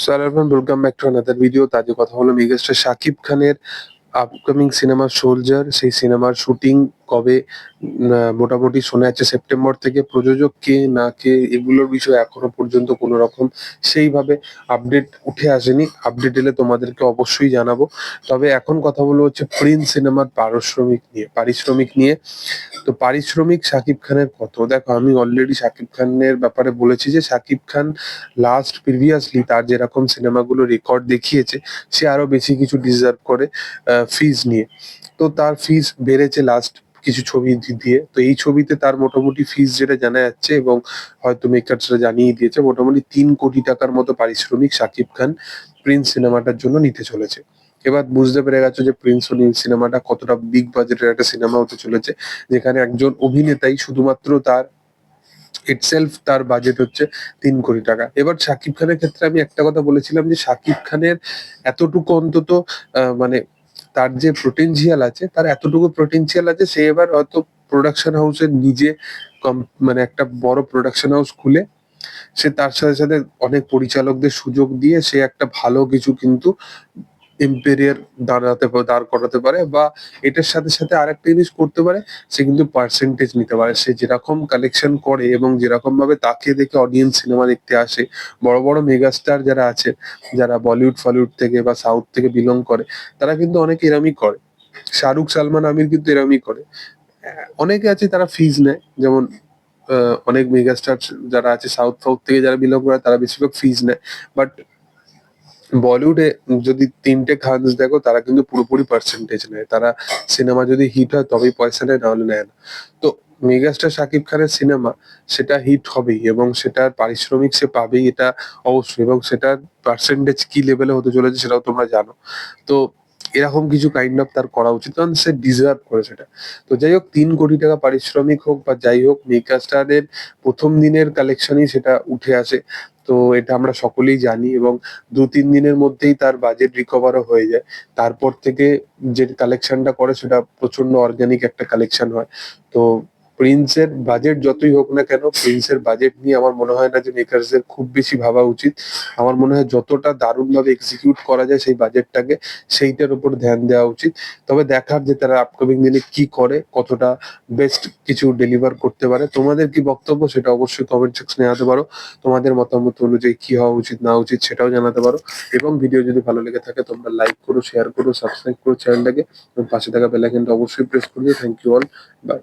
Sir welcome back to another video তাদের কথা হলো মেগাস্টার শাকিব খানের আপকামিং সিনেমা সোলজার সেই সিনেমার শুটিং কবে মোটামুটি শোনা যাচ্ছে সেপ্টেম্বর থেকে প্রযোজক কে না কে, এগুলোর বিষয়ে এখনও পর্যন্ত কোনো রকম সেইভাবে আপডেট উঠে আসেনি। আপডেট এলে তোমাদেরকে অবশ্যই জানাব। তবে এখন কথা বলব হচ্ছে প্রিন্স সিনেমার পারিশ্রমিক নিয়ে পারিশ্রমিক নিয়ে। তো পারিশ্রমিক শাকিব খানের কত? দেখো, আমি অলরেডি শাকিব খানের ব্যাপারে বলেছি যে শাকিব খান লাস্ট প্রিভিয়াসলি তার যেরকম সিনেমাগুলো রেকর্ড দেখিয়েছে, সে আরও বেশি কিছু ডিজার্ভ করে ফিজ নিয়ে। তো তার ফিজ বেড়েছে লাস্ট কিছু ছবি দিয়ে। তো এই ছবিতে তার মোটামুটি ফিজ যেটা জানা যাচ্ছে এবং হয়তো মেকার্সরা জানিয়ে দিয়েছে, মোটামুটি তিন কোটি টাকার মতো পারিশ্রমিক শাকিব খান প্রিন্স সিনেমাটার জন্য নিতে চলেছে। এবার বুঝতে পেরে গেছো যে প্রিন্স অনিল সিনেমাটা কতটা বিগ বাজেটের একটা সিনেমা হতে চলেছে, যেখানে একজন অভিনেতাই শুধুমাত্র তার ইটসেলফ তার বাজেট হচ্ছে তিন কোটি টাকা। এবার শাকিব খানের ক্ষেত্রে আমি একটা কথা বলেছিলাম যে শাকিব খানের এতটুকু অন্তত মানে তার যে পোটেনশিয়াল আছে, তার এতটুকু পোটেনশিয়াল আছে, সে এবার হয়তো প্রোডাকশন হাউসের নিজে মানে একটা বড় প্রোডাকশন হাউস খুলে, সে তার সাথে সাথে অনেক পরিচালকদের সুযোগ দিয়ে সে একটা ভালো কিছু কিন্তু এম্পেরিয়ার দাঁড়াতে দাঁড় করাতে পারে বা এটার সাথে সাথে আরেকটা জিনিস করতে পারে, সে কিন্তু পার্সেন্টেজ নিতে পারে। সে যেরকম কালেকশন করে এবং যেরকম ভাবে তাকে দেখে অডিয়েন্স সিনেমা দেখতে আসে, বড় বড় মেগাস্টার যারা আছে, যারা বলিউড ফলিউড থেকে বা সাউথ থেকে বিলং করে, তারা কিন্তু অনেক এরমই করে। শাহরুখ, সালমান আমির কিন্তু এরমই করে। অনেকে আছে তারা ফিজ নেয়, যেমন অনেক মেগাস্টার যারা আছে সাউথ সাউথ থেকে যারা বিলং করে তারা বেশিরভাগ ফিজ নেয়। বাট বলিউডে যদি তিনটে খানস দেখো, তারা কিন্তু পুরোপুরি পার্সেন্টেজ নেয়। তারা সিনেমা যদি হিট হয়, তবেই পয়সা নেয়, নাহলে নেয় না। তো মেগাস্টার শাকিব খানের সিনেমা সেটা হিট হবেই এবং সেটার পারিশ্রমিক সে পাবেই এটা অবশ্যই এবং সেটার পার্সেন্টেজ কি লেভেলে হতে চলেছে সেটাও তোমরা জানো। তো এরকম কিছু কাইন্ড অফ তার করা উচিত, কারণ সে ডিজার্ভ করে সেটা। তো যাই হোক, তিন কোটি টাকা পারিশ্রমিক হোক বা যাই হোক, মেগাস্টারের প্রথম দিনের কালেকশনই সেটা উঠে আসে। তো এটা আমরা সকলেই জানি এবং দু, তিন দিনের মধ্যেই তার বাজেট রিকভারও হয়ে যায়। তারপর থেকে যে কালেকশনটা করে সেটা প্রচণ্ড অর্গানিক একটা কালেকশন হয়। তো প্রিন্সের বাজেট যতই হোক না কেন প্রিন্সের বাজেট নিয়ে আমার মনে হয় না যে মেকার্সদের খুব বেশি ভাবা উচিত। আমার মনে হয় যতটা দারুণভাবে এক্সিকিউট করা যায় সেই বাজেটটাকে সেইটার উপর ধ্যান দেওয়া উচিত। তবে দেখার যে তারা আপকামিং দিনে কি করে, কতটা বেস্ট কিছু ডেলিভার করতে পারে, তোমাদের কি বক্তব্য সেটা অবশ্যই কমেন্ট সেকশনে জানাতে পারো। তোমাদের মতামত অনুযায়ী কি হওয়া উচিত, না উচিত সেটাও জানাতে পারো। এবং ভিডিও যদি ভালো লেগে থাকে, তোমরা লাইক করো শেয়ার করো সাবস্ক্রাইব করো চ্যানেলটাকে এবং পাশে থাকা বেল আইকনটা অবশ্যই প্রেস করবে। Thank you all by